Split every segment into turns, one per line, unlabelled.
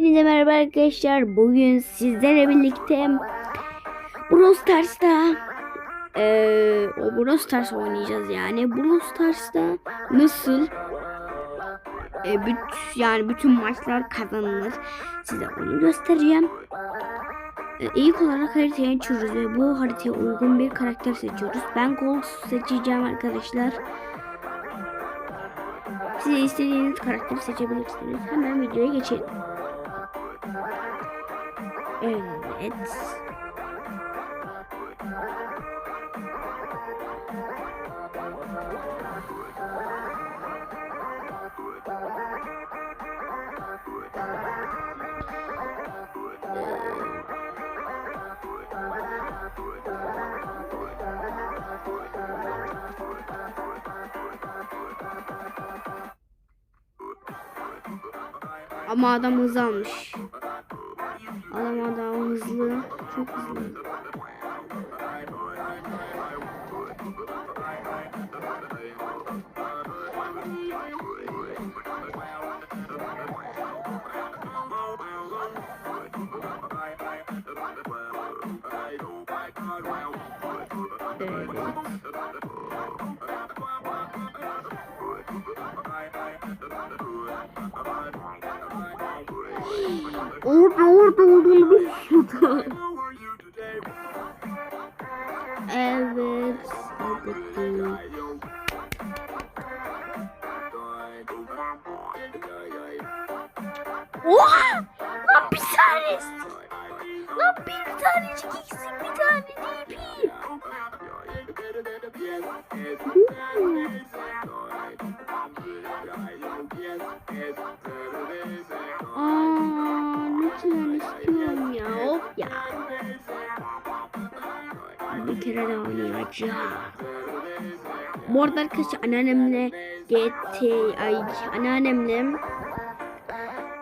Hepinize merhaba arkadaşlar. Bugün sizlerle birlikte Brawl Stars'ta eee o Brawl Stars oynayacağız yani. Brawl Stars'ta nasıl e, büt, yani bütün maçlar kazanılır. Size onu göstereceğim. E, ilk olarak haritayı açıyoruz ve bu haritaya uygun bir karakter seçiyoruz. Ben Colt seçeceğim arkadaşlar. Size istediğiniz karakteri seçebilirsiniz. Hemen videoya geçelim. Evet. Ama adam almış. Adam adam hızlı. Çok hızlı. Evet. Orada orada olduğunu bilmiyordum. Evet. Evet. Oha! Lan bir tanesi. Lan bir tanecik eksik bir tane değil. Aa, lütfen istiyorum ya. Of ya. Bir kere daha oynayacağım. Bu arada arkadaşlar anneannemle GT ay anneannemle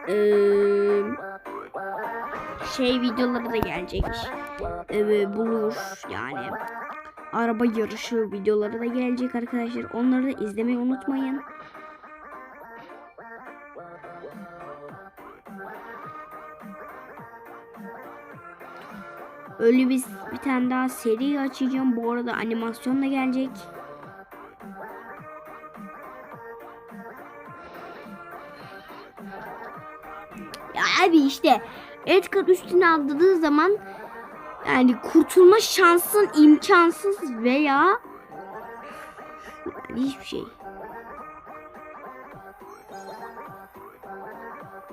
eee şey videoları da gelecek. Ee, bulur yani araba yarışı videoları da gelecek arkadaşlar. Onları da izlemeyi unutmayın. Öyle bir, bir tane daha seri açacağım. Bu arada animasyon da gelecek. Ya abi işte Edgar üstüne atladığı zaman yani kurtulma şansın imkansız veya yani hiçbir şey.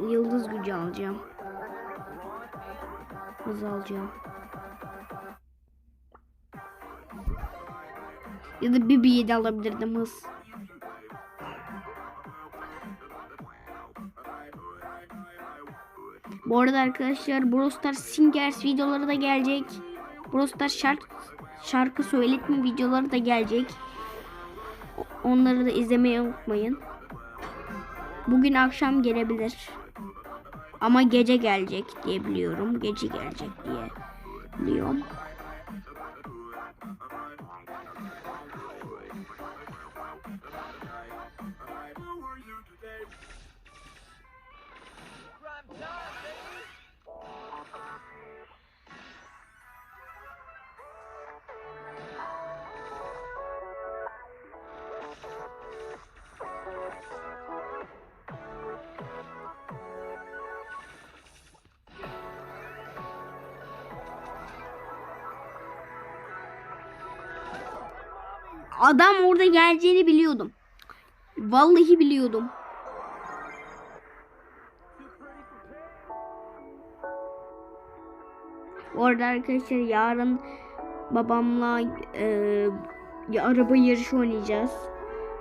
Yıldız gücü alacağım. Hız alacağım. Ya da bir bir de alabilirdim hız. Bu arada arkadaşlar Brawl Stars Singers videoları da gelecek. Brawl Stars şarkı, şarkı söyletme videoları da gelecek. Onları da izlemeyi unutmayın. Bugün akşam gelebilir. Ama gece gelecek diye biliyorum. Gece gelecek diye biliyorum. Adam orada geleceğini biliyordum. Vallahi biliyordum. Bu arada arkadaşlar yarın babamla e, araba yarışı oynayacağız.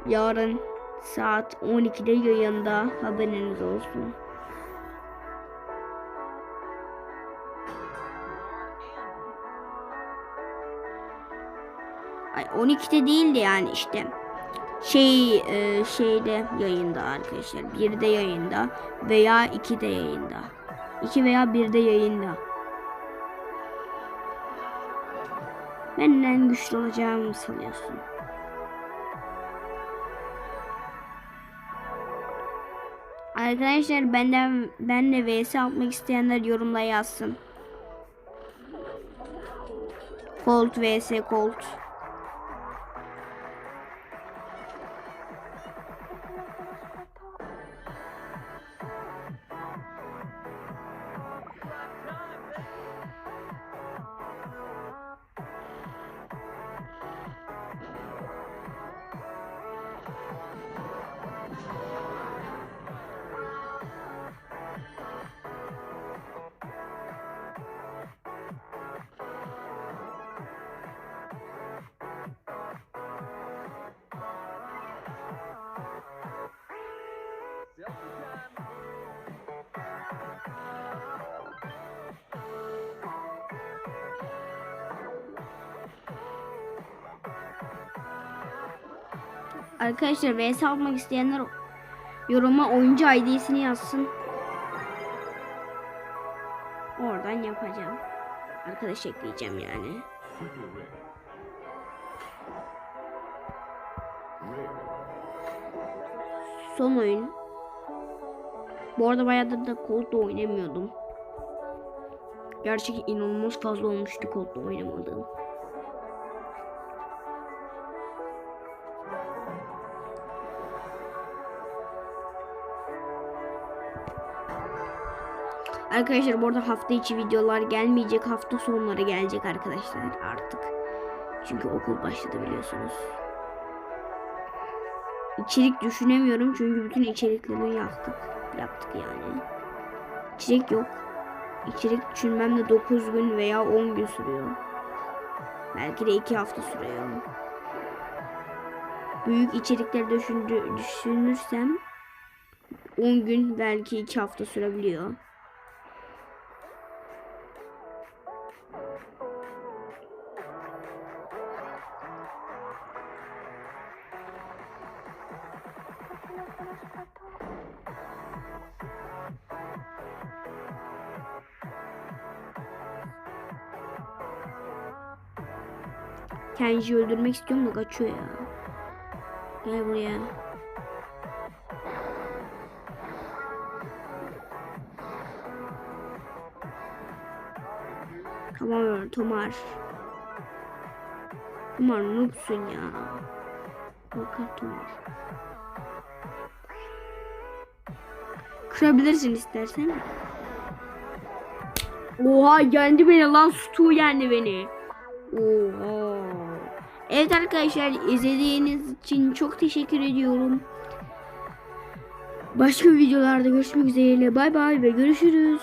Yarın saat 12'de yayında haberiniz olsun. Ay 12'de değildi yani işte. Şey e, şeyde yayında arkadaşlar. 1'de yayında veya 2'de yayında. 2 veya 1'de yayında. Benden güçlü olacağımı mı sanıyorsun? Arkadaşlar benden benle vs atmak isteyenler yorumla yazsın. Colt vs Colt. Arkadaşlar vs atmak isteyenler yoruma oyuncu ID'sini yazsın. Oradan yapacağım. Arkadaş ekleyeceğim yani. Son oyun. Bu arada bayağıdır da Cold'da oynamıyordum. Gerçekten inanılmaz fazla olmuştu Cold'da oynamadığım. Arkadaşlar bu arada hafta içi videolar gelmeyecek. Hafta sonları gelecek arkadaşlar artık. Çünkü okul başladı biliyorsunuz. İçerik düşünemiyorum çünkü bütün içerikleri yaptık. Yaptık yani. İçerik yok. İçerik düşünmem de 9 gün veya 10 gün sürüyor. Belki de 2 hafta sürüyor. Büyük içerikler düşündü, düşünürsem 10 gün belki 2 hafta sürebiliyor. Kenji'yi öldürmek istiyorum da kaçıyor ya. Gel buraya. Tamam Tomar. Tomar noobsun ya. Bakar Tomar. Kırabilirsin istersen. Oha yendi beni lan Stu yendi beni. Oha. Evet arkadaşlar izlediğiniz için çok teşekkür ediyorum. Başka videolarda görüşmek üzere. Bay bay ve görüşürüz.